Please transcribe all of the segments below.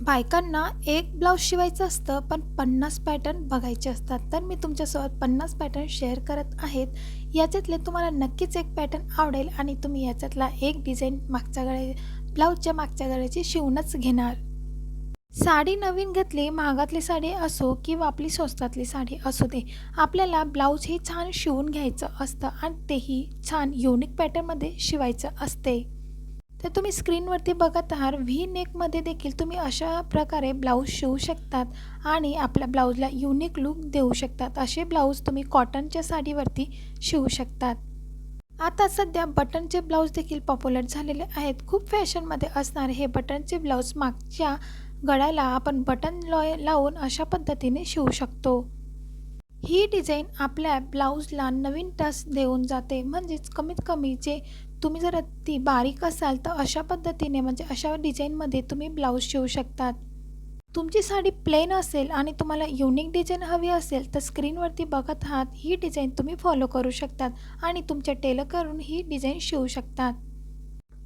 बायकांना एक ब्लाऊज शिवायचं असतं पण पन्नास पॅटर्न बघायचे असतात. तर मी तुमच्यासोबत पन्नास पॅटर्न शेअर करत आहेत. याच्यातले तुम्हाला नक्कीच एक पॅटर्न आवडेल आणि तुम्ही याच्यातला एक डिझाईन मागच्या गळे ब्लाऊजच्या मागच्या गळ्याची शिवूनच घेणार. साडी नवीन घेतली महागातली साडी असो किंवा आपली स्वस्तातली साडी असू दे आपल्याला ब्लाऊज हे छान शिवून घ्यायचं असतं आणि तेही छान युनिक पॅटर्नमध्ये शिवायचं असते. तर तुम्ही स्क्रीनवरती बघत आहात व्ही नेकमध्ये देखील तुम्ही अशा प्रकारे ब्लाऊज शिवू शकतात आणि आपल्या ब्लाऊजला युनिक लुक देऊ शकतात. असे ब्लाऊज तुम्ही कॉटनच्या साडीवरती शिवू शकतात. आता सध्या बटनचे ब्लाऊज देखील पॉप्युलर झालेले आहेत. खूप फॅशनमध्ये असणारे हे बटनचे ब्लाऊज मागच्या गळ्याला आपण बटन लॉय लावून अशा पद्धतीने शिवू शकतो. ही डिझाईन आपल्या ब्लाऊजला नवीन टच देऊन जाते. म्हणजेच कमीत कमी जे तुम्ही जर ती बारीक असाल तर अशा पद्धतीने म्हणजे अशा डिझाईनमध्ये तुम्ही ब्लाऊज शिवू शकतात. तुमची साडी प्लेन असेल आणि तुम्हाला युनिक डिझाईन हवी असेल तर स्क्रीनवरती बघत आहात ही डिझाईन तुम्ही फॉलो करू शकतात आणि तुमच्या टेलरकडून ही डिझाईन शिवू शकतात.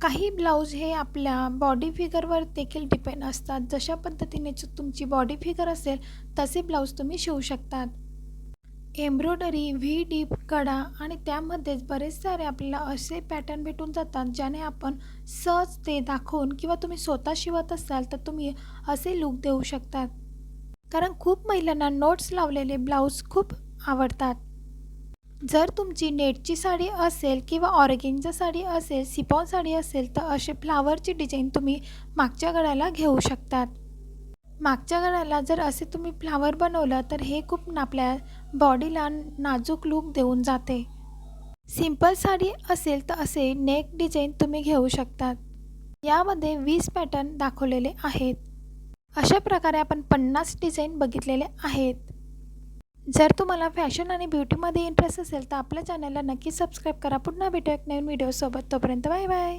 काही ब्लाऊज हे आपल्या बॉडी फिगरवर देखील डिपेंड असतात. जशा पद्धतीने तुमची बॉडी फिगर असेल तसे ब्लाऊज तुम्ही शिवू शकतात. एम्ब्रॉयडरी व्ही डीप कडा आणि त्यामध्येच बरेच सारे आपल्याला असे पॅटर्न भेटून जातात ज्याने आपण सहज ते दाखवून किंवा तुम्ही स्वतः शिवत असाल तर तुम्ही असे लूक देऊ शकतात. कारण खूप महिलांना नोट्स लावलेले ब्लाऊज खूप आवडतात. जर तुमची नेटची साडी असेल किंवा ऑर्गेनचा साडी असेल सिपॉन साडी असेल तर असे फ्लावरची डिझाईन तुम्ही मागच्या गळ्याला घेऊ शकतात. मागच्या घराला जर असे तुम्ही फ्लावर बनवलं तर हे खूप आपल्या बॉडीला नाजूक लूक देऊन जाते. सिंपल साडी असेल तर असे नेक डिझाईन तुम्ही घेऊ शकतात. यामध्ये वीस पॅटर्न दाखवलेले आहेत. अशा प्रकारे आपण पन्नास डिझाईन बघितलेले आहेत. जर तुम्हाला फॅशन आणि ब्युटीमध्ये इंटरेस्ट असेल तर आपल्या चॅनलला नक्की सबस्क्राईब करा. पुन्हा भेटू एक नवीन व्हिडिओसोबत. तोपर्यंत बाय बाय.